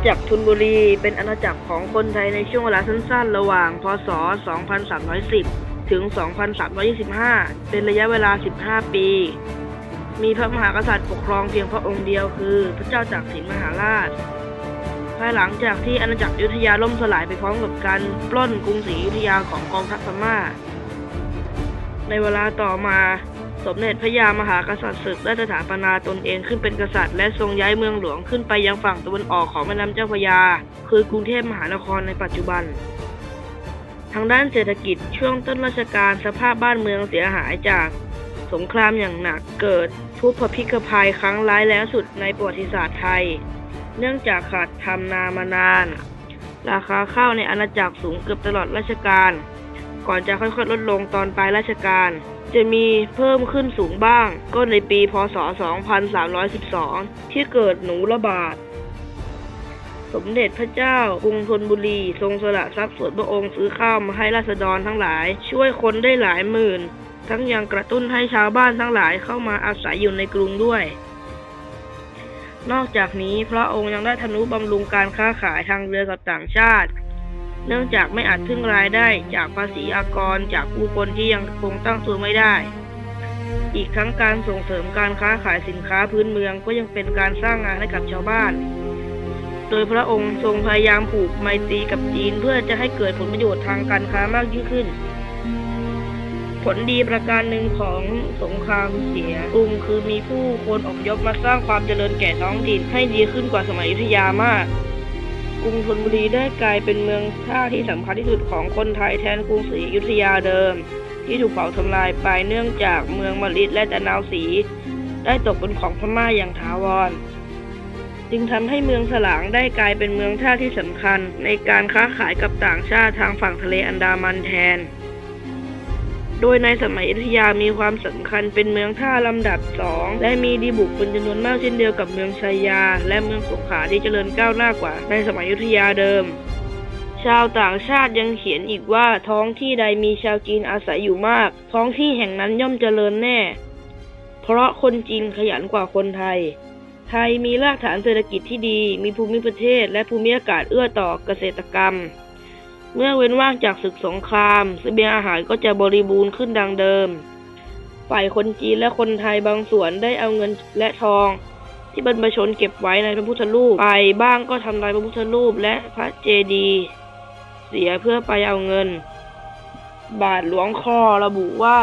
ณาจักรธนบุรี เป็นอาณาจักรของคนไทยในช่วงเวลาสั้นๆ ระหว่าง พศ 2310 ถึง 2325 เป็นระยะเวลา 15 ปี มีพระมหากษัตริย์ปกครองเพียงพระองค์เดียวคือ พระเจ้าตากสินมหาราช ภายหลังจากที่อาณาจักรยุทธยาล่มสลายไปพร้อมกับการปล้นกรุงศรีอยุธยาของกองทัพพม่า ในเวลาต่อมา สมเด็จพระยามหากษัตริย์ศึกได้สถาปนาตนเองขึ้นเป็นกษัตริย์และทรงย้ายเมืองหลวงขึ้นไปยังฝั่งตะวันออกของแม่น้ำเจ้าพระยา คือกรุงเทพมหานครในปัจจุบัน ทางด้านเศรษฐกิจช่วงต้นรัชกาลสภาพบ้านเมืองเสียหายจาก สงครามอย่างหนักเกิดทุพพิกภัยครั้งร้ายแรงสุดในประวัติศาสตร์ไทย เนื่องจากขาดทำนามานาน ราคาข้าวในอาณาจักรสูงเกือบตลอดรัชกาลก่อนจะค่อยๆลดลงตอนปลายราชการ จะมีเพิ่มขึ้นสูงบ้าง ก็ในปีพศ 2312 ที่เกิดหนูระบาด สมเด็จพระเจ้ากรุงธนบุรี ทรงสละทรัพย์ส่วนพระองค์ซื้อข้าวมาให้ราษฎรทั้งหลาย ช่วยคนได้หลายหมื่น ทั้งยังกระตุ้นให้ชาวบ้านทั้งหลายเข้ามาอาศัยอยู่ในกรุงด้วยนอกจากนี้พระองค์ยังได้ทนุบำรุงการค้าขายทางเรือกับต่างชาติ เนื่องจากไม่อาจพึ่งรายได้จากภาษีอากรจากผู้คนที่ยังคงตั้งตัวไม่ได้ อีกทั้งการส่งเสริมการค้าขายสินค้าพื้นเมืองก็ยังเป็นการสร้างงานให้กับชาวบ้าน โดยพระองค์ทรงพยายามผูกไมตรีกับจีนเพื่อจะให้เกิดผลประโยชน์ทางการค้ามากยิ่งขึ้น ผลดีประการหนึ่งของสงครามเสียกรุงคือมีผู้คนอพยพมาสร้างความเจริญแก่ท้องถิ่นให้ดีขึ้นกว่าสมัยอยุธยามาก กรุงธนบุรีได้กลายเป็นเมืองท่าที่สำคัญที่สุดของคนไทยแทนกรุงศรีอยุธยาเดิม ที่ถูกเผาทำลายไปเนื่องจากเมืองมะลิดและตะนาวศรีได้ตกเป็นของพม่าอย่างถาวร จึงทำให้เมืองสลางได้กลายเป็นเมืองท่าที่สำคัญ ในการค้าขายกับต่างชาติทางฝั่งทะเลอันดามันแทน โดยในสมัยอยุธยามีความสำคัญเป็นเมืองท่าลำดับสองและมีดีบุกเป็นจำนวนมากเช่นเดียวกับเมืองชัยยา และเมืองสงขลาที่เจริญก้าวหน้ากว่า ในสมัยอยุธยาเดิมชาวต่างชาติยังเขียนอีกว่าท้องที่ใดมีชาวจีนอาศัยอยู่มาก ท้องที่แห่งนั้นย่อมเจริญแน่ เพราะคนจีนขยันกว่าคนไทย ไทยมีรากฐานเศรษฐกิจที่ดี มีภูมิประเทศ และภูมิอากาศเอื้อต่อเกษตรกรรม เมื่อเว้นว่างจากศึกสงครามเสบียงอาหารก็จะบริบูรณ์ขึ้นดังเดิม ฝ่ายคนจีนและคนไทยบางส่วนได้เอาเงินและทอง ที่บรรพชนเก็บไว้ในพระพุทธรูป ไปบ้างก็ทำลายพระพุทธรูปและพระเจดีย์เสียเพื่อไปเอาเงิน บาทหลวงคอระบุว่า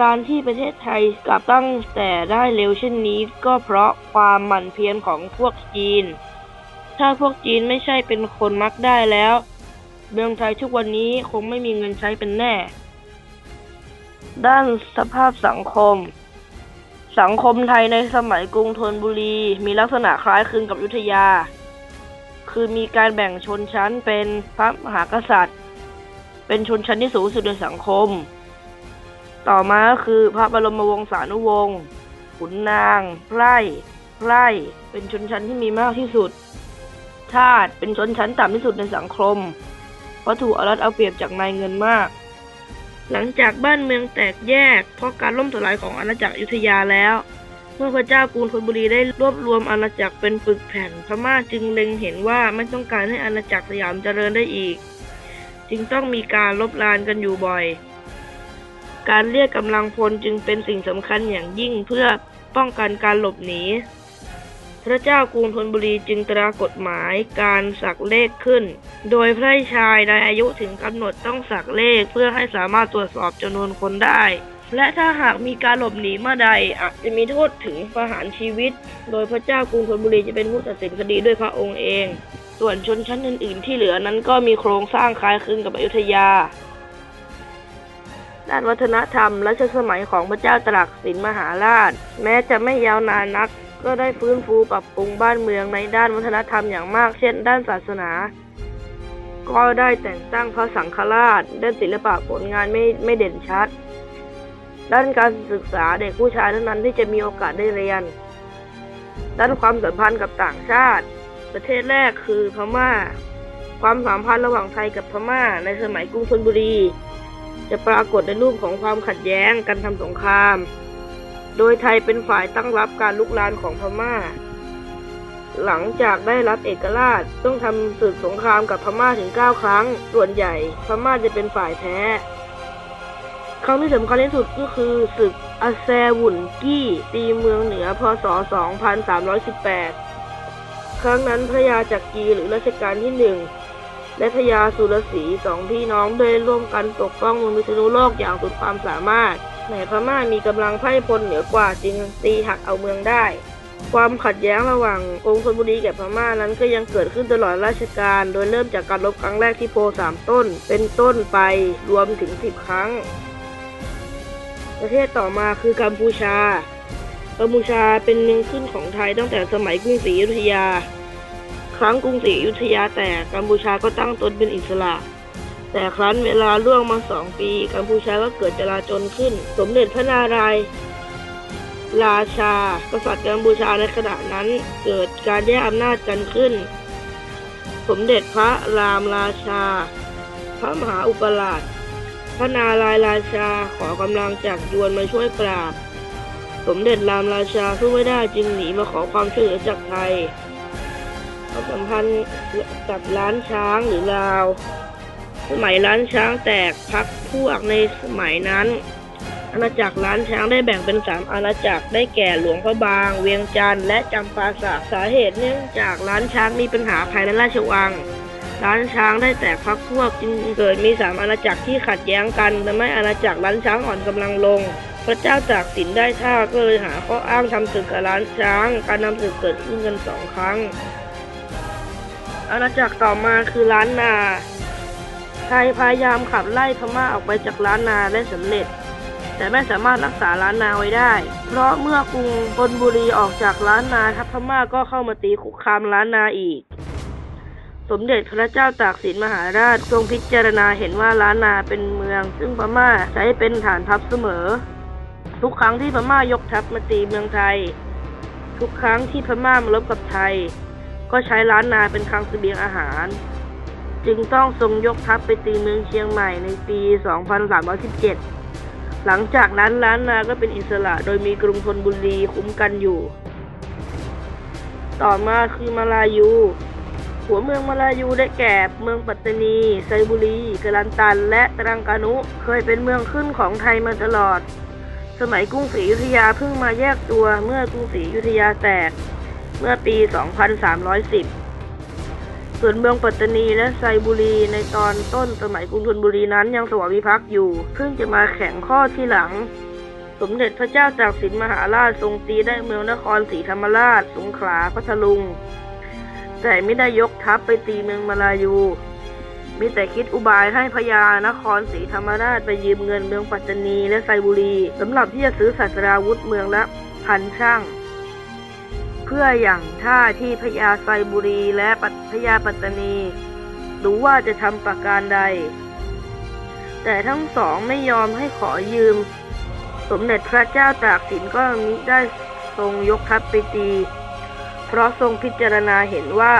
การที่ประเทศไทยกลับตั้งแต่ได้เร็วเช่นนี้ ก็เพราะความหมั่นเพียรของพวกจีน ถ้าพวกจีนไม่ใช่เป็นคนมักได้แล้ว เมืองไทยทุกวันนี้คงไม่มีเงินใช้เป็นแน่ ด้านสภาพสังคม สังคมไทยในสมัยกรุงธนบุรี มีลักษณะคล้ายคลึงกับยุธยา คือมีการแบ่งชนชั้นเป็นพระมหากษัตริย์ เป็นชนชั้นที่สูงสุดในสังคม ต่อมาก็คือพระบรมวงศานุวงศ์ขุนนาง ไพร่ไพร่เป็นชนชั้นที่มีมากที่สุด ทาสเป็นชนชั้นต่ำที่สุดในสังคม เพราะถูกเอารัดเอาเปรียบจากนายเงินมาก หลังจากบ้านเมืองแตกแยก เพราะการล่มสลายของอาณาจักรอยุธยาแล้ว เมื่อพระเจ้ากรุงธนบุรีได้รวบรวมอาณาจักรเป็นปึกแผ่นพม่าจึงเล็งเห็นว่าไม่ต้องการให้อาณาจักรสยามเจริญได้อีก จึงต้องมีการลบลานกันอยู่บ่อย การเรียกกำลังพลจึงเป็นสิ่งสำคัญอย่างยิ่งเพื่อป้องกันการหลบหนี พระเจ้ากรุงธนบุรีจึงตรากฎหมายการสักเลขขึ้น โดยพระชายในอายุถึงกำหนดต้องสักเลขเพื่อให้สามารถตรวจสอบจำนวนคนได้ และถ้าหากมีการหลบหนีเมื่อใดอาจจะมีโทษถึงประหารชีวิต โดยพระเจ้ากรุงธนบุรีจะเป็นผู้ตัดสินคดีด้วยพระองค์เอง ส่วนชนชั้นอื่น ๆ ที่เหลือนั้นก็มีโครงสร้างคล้ายคลึงกับอยุธยาด้านวัฒนธรรมรัชสมัยของพระเจ้าตรักสินมหาราช แม้จะไม่ยาวนานนัก ก็ได้ฟื้นฟูปรับปรุงบ้านเมืองในด้านวัฒนธรรมอย่างมาก เช่น ด้านศาสนา ก็ได้แต่งตั้งพระสังฆราช ด้านศิลปะผลงานไม่ไม่เด่นชัด ด้านการศึกษาเด็กผู้ชายเท่านั้นที่จะมีโอกาสได้เรียน ด้านความสัมพันธ์กับต่างชาติ ประเทศแรกคือพม่า ความสัมพันธ์ระหว่างไทยกับพม่า ในสมัยกรุงธนบุรี จะปรากฏในรูปของความขัดแย้งการทำสงคราม โดยไทยเป็นฝ่ายตั้งรับการลุกลานของพม่า หลังจากได้รับเอกราชต้องทำศึกสงครามกับพม่าถึง 9 ครั้ง ส่วนใหญ่พม่าจะเป็นฝ่ายแพ้ ครั้งที่สำคัญที่สุดก็คือศึกอาแซวุ่นกี้ ตีเมืองเหนือพศ 2318 ครั้งนั้นพระยาจักรีหรือรัชกาลที่หนึ่งและพระยาสุรศรีสองพี่น้องได้ร่วมกันปกป้องเมืองพิษณุโลกอย่างสุดความสามารถ แต่พม่ามีกำลังไพร่พลเหนือกว่าจึงตีหักเอาเมืองได้ ความขัดแย้งระหว่างกรุงธนบุรีกับพม่านั้นก็ยังเกิดขึ้นตลอดราชการ โดยเริ่มจากการรบครั้งแรกที่โพสามต้น เป็นต้นไปรวมถึงสิบครั้ง ประเทศต่อมาคือกัมพูชา กัมพูชาเป็นเมืองขึ้นของไทยตั้งแต่สมัยกรุงศรีอยุธยา ครั้งกรุงศรีอยุธยาแตกกัมพูชาก็ตั้งตนเป็นอิสระ แต่ครั้นเวลาล่วงมาสองปีกัมพูชาก็เกิดจลาจลขึ้น สมเด็จพระนารายณ์ราชา กษัตริย์กัมพูชาในขณะนั้นเกิดการแย่งอำนาจกันขึ้น สมเด็จพระรามราชา พระมหาอุปราชพระนารายณ์ราชาขอกำลังจากยวนมาช่วยปราบ สมเด็จรามราชาสู้ไม่ได้จึงหนีมาขอความช่วยเหลือจากไทยความสัมพันธ์กับล้านช้างหรือลาว สมัยล้านช้างแตกพักพวกในสมัยนั้น อาณาจักรล้านช้างได้แบ่งเป็นสามอาณาจักรได้แก่หลวงพระบาง เวียงจันทร์และจำปาสักสาเหตุเนื่องจากล้านช้างมีปัญหาภายในราชวังล้านช้างได้แตกพักพวกจึงเกิดมีสามอาณาจักรที่ขัดแย้งกันทำให้อาณาจักรล้านช้างอ่อนกำลังลง พระเจ้าตากสินได้ท่าก็เลยหาข้ออ้างทำศึกกับล้านช้าง การนำศึกเกิดขึ้นกันสองครั้ง อาณาจักรต่อมาคือล้านนา ไทยพยายามขับไล่พม่าออกไปจากล้านนาได้สำเร็จ แต่ไม่สามารถรักษาล้านนาไว้ได้ เพราะเมื่อกรุงธนบุรีออกจากล้านนาทัพพม่าก็เข้ามาตีคุกคามล้านนาอีก สมเด็จพระเจ้าตากสินมหาราชทรงพิจารณาเห็นว่าล้านนาเป็นเมือง ซึ่งพม่าใช้เป็นฐานทัพเสมอ ทุกครั้งที่พม่ายกทัพมาตีเมืองไทย ทุกครั้งที่พม่ามารบกับไทย ก็ใช้ล้านนาเป็นคลังเสบียงอาหาร จึงต้องทรงยกทัพไปตีเมืองเชียงใหม่ในปี 2317 หลังจากนั้นล้านนาก็เป็นอิสระโดยมีกรุงธนบุรีคุ้มกันอยู่ ต่อมาคือมาลายู หัวเมืองมาลายูได้แก่เมืองปัตตานี ไซบุรีกะลันตัน และตรังกานุ เคยเป็นเมืองขึ้นของไทยมาตลอด สมัยกรุงศรีอยุธยาเพิ่งมาแยกตัวเมื่อกรุงศรีอยุธยาแตก เมื่อปี 2310 ส่วนเมืองปัตตานีและไซบุรีในตอนต้นสมัยกรุงธนบุรีนั้นยังสวามิภักดิ์อยู่ เพิ่งจะมาแข่งข้อที่หลัง สมเด็จพระเจ้าตากสินมหาราชทรงตีได้เมืองนครศรีธรรมราช สงขลาพัทลุง แต่ไม่ได้ยกทัพไปตีเมืองมาลายู มีแต่คิดอุบายให้พญานครศรีธรรมราชไปยืมเงินเมืองปัตตานีและไซบุรีสำหรับที่จะซื้อศาสตราวุธเมืองละพันช่าง พื่ออย่างท่าที่พญาไซบุรีและปัพญาปัตตานี รู้ว่าจะทำประการใด แต่ทั้งสองไม่ยอมให้ขอยืม สมเด็จพระเจ้าตากสินก็มิได้ทรงยกทัพไปตี เพราะทรงพิจารณาเห็นว่า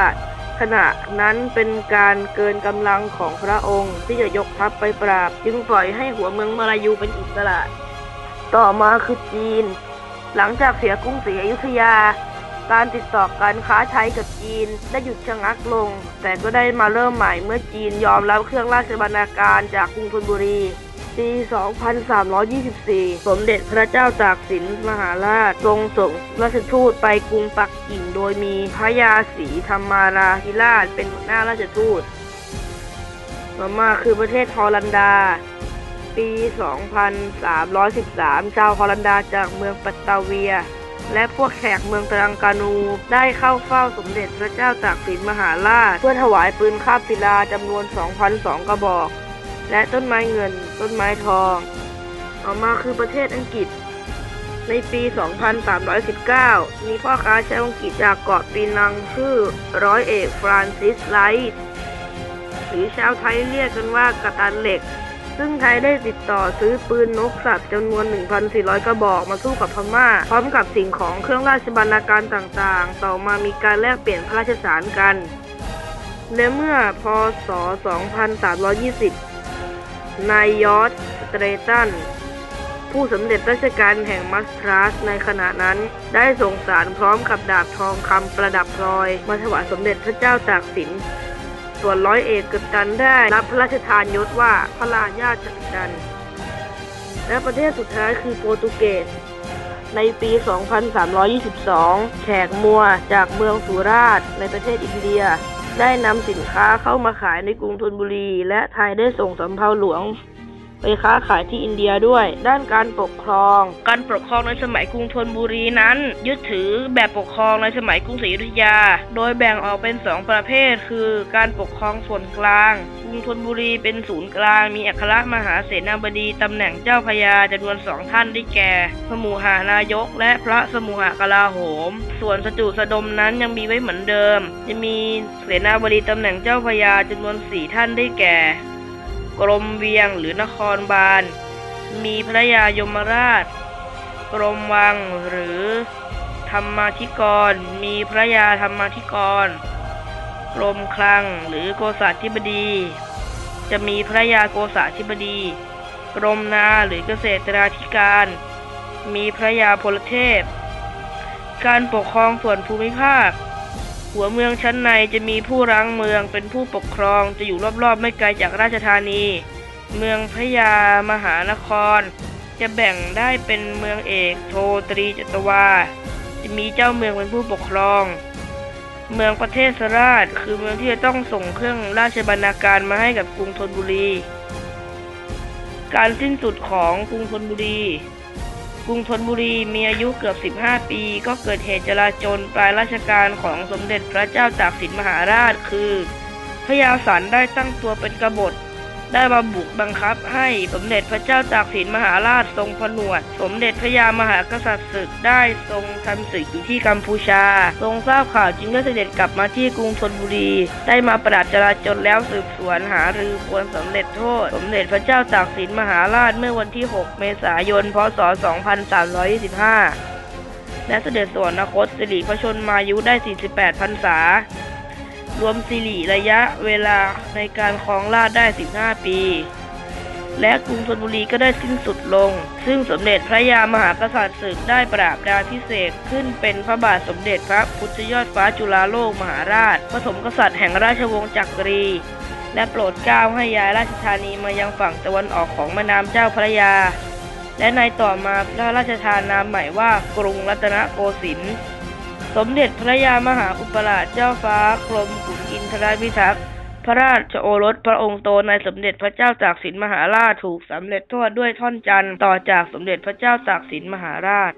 ขณะนั้นเป็นการเกินกำลังของพระองค์ที่จะยกทัพไปปราบ จึงปล่อยให้หัวเมืองมาลายูเป็นอิสระ ต่อมาคือจีน หลังจากเสียกรุงศรีอยุธยา การติดต่อการค้าไทยกับจีนได้หยุดชะงักลง แต่ก็ได้มาเริ่มใหม่เมื่อจีนยอมรับเครื่องราชบรรณาการจากกรุงธนบุรีปี 2324 สมเด็จพระเจ้าตากสินมหาราชทรงส่งราชทูตไปกรุงปักกิ่ง โดยมีพระยาศรีธรรมาราธิราชเป็นหัวหน้าราชทูตต่อมาคือประเทศฮอลันดา ปี 2313 ชาวฮอลันดาจากเมืองปัตตาเวีย และพวกแขกเมืองตรังกานู ได้เข้าเฝ้าสมเด็จพระเจ้าตากสินมหาราช เพื่อถวายปืนคาบศิลาจำนวน 2,002 กระบอก และต้นไม้เงินต้นไม้ทองต่อมาคือประเทศอังกฤษ ในปี 2319 มีพ่อค้าชาวอังกฤษจากเกาะปีนังชื่อร้อยเอกฟรานซิสไลท์หรือชาวไทยเรียกกันว่ากระตันเหล็ก ซึ่งไทยได้ติดต่อซื้อปืนนกสัตว์จำนวน 1,400 กระบอกมาสู้กับพม่า พร้อมกับสิ่งของเครื่องราชบรรณาการต่างๆ ต่อมามีการแลกเปลี่ยนพระราชสารกัน และเมื่อพศ 2320 นายยอร์ดสเตรตันผู้สำเร็จราชการแห่งมัสทรัสในขณะนั้น ได้ส่งสารพร้อมกับดาบทองคำประดับพลอย มาถวายสมเด็จพระเจ้าตากสิน ส่วนร้อยเอกกัปตันได้รับพระราชทานยศว่าพระราชาจักรดัน และประเทศสุดท้ายคือโปรตุเกส ในปี 2322 แขกมัวจากเมืองสุราษฎร์ในประเทศอินเดีย ได้นำสินค้าเข้ามาขายในกรุงธนบุรี และไทยได้ส่งสำเภาหลวง ไปค้าขายที่อินเดียด้วย ด้านการปกครอง การปกครองในสมัยกรุงธนบุรีนั้น ยึดถือแบบปกครองในสมัยกรุงศรีอยุธยา โดยแบ่งออกเป็นสองประเภท คือ การปกครองส่วนกลางกรุงธนบุรีเป็นศูนย์กลาง มีอัครมหาเสนาบดีตำแหน่งเจ้าพระยาจำนวนสองท่านได้แก่ สมุหานายก และพระสมุหากลาโหม ส่วนสจุสดมนั้นยังมีไว้เหมือนเดิม จะมีเสนาบดีตำแหน่งเจ้าพระยาจำนวนสี่ท่านได้แก่ กรมเวียงหรือนครบาล มีพระยายมราช กรมวังหรือ ธรรมาธิกร มีพระยาธรรมาธิกร กรมคลังหรือโกษาธิบดี จะมีพระยาโกษาธิบดี กรมนาหรือเกษตราธิการ มีพระยาพลเทพ การปกครองส่วนภูมิภาค หัวเมืองชั้นในจะมีผู้รังเมืองเป็นผู้ปกครองจะอยู่รอบๆ ไม่ไกลจากราชธานี เมืองพระยามหานคร จะแบ่งได้เป็นเมืองเอกโทตรีจตวา จะมีเจ้าเมืองเป็นผู้ปกครอง เมืองประเทศสราชคือเมืองที่จะต้องส่งเครื่องราชบรรณาการมาให้กับกรุงธนบุรี การสิ้นสุดของกรุงธนบุรี รุงธนบุรีมีอายุเกือบ 15 ปี ก็เกิดเหตุจลาจลปลายราชการของสมเด็จพระเจ้าตากสินมหาราช คือพระยาสันได้ตั้งตัวเป็นกบฏ ได้มาบุกบังคับให้สมเด็จพระเจ้าตากสินมหาราชทรงผนวด สมเด็จพระยามหากษัตริย์ศึกได้ทรงทำศึกอยู่ที่กัมพูชา ทรงทราบข่าวจึงได้เสด็จกลับมาที่กรุงธนบุรี ได้มาปราบจราจลแล้วสืบสวนหารือควรสำเร็จโทษ สมเด็จพระเจ้าตากสินมหาราชเมื่อวันที่ 6 เมษายน พศ 2325 และเสด็จสวรรคตสิริพระชนมายุได้ 48 พรรษา รวมสิริระยะเวลาในการครองราชได้ 15 ปี และกรุงธนบุรีก็ได้สิ้นสุดลง ซึ่งสมเด็จพระยามหากษัตริย์ศึกได้ปราบดาพิเศษขึ้นเป็นพระบาทสมเด็จพระพุทธยอดฟ้าจุฬาโลกมหาราชปฐมกษัตริย์แห่งราชวงศ์จักรี และโปรดเกล้าให้ย้ายราชธานีมายังฝั่งตะวันออกของแม่น้ำเจ้าพระยา และในต่อมาพระราชทานนามใหม่ว่ากรุงรัตนโกสินทร์ สมเด็จพระยามหาอุปราชเจ้าฟ้ากรมขุนอินทรพิทักษ์พระราชโอรสพระองค์โตในสมเด็จพระเจ้าตากสินมหาราชถูกสำเร็จทวด้วยท่อนจันทร์ต่อจากสมเด็จพระเจ้าตากสินมหาราช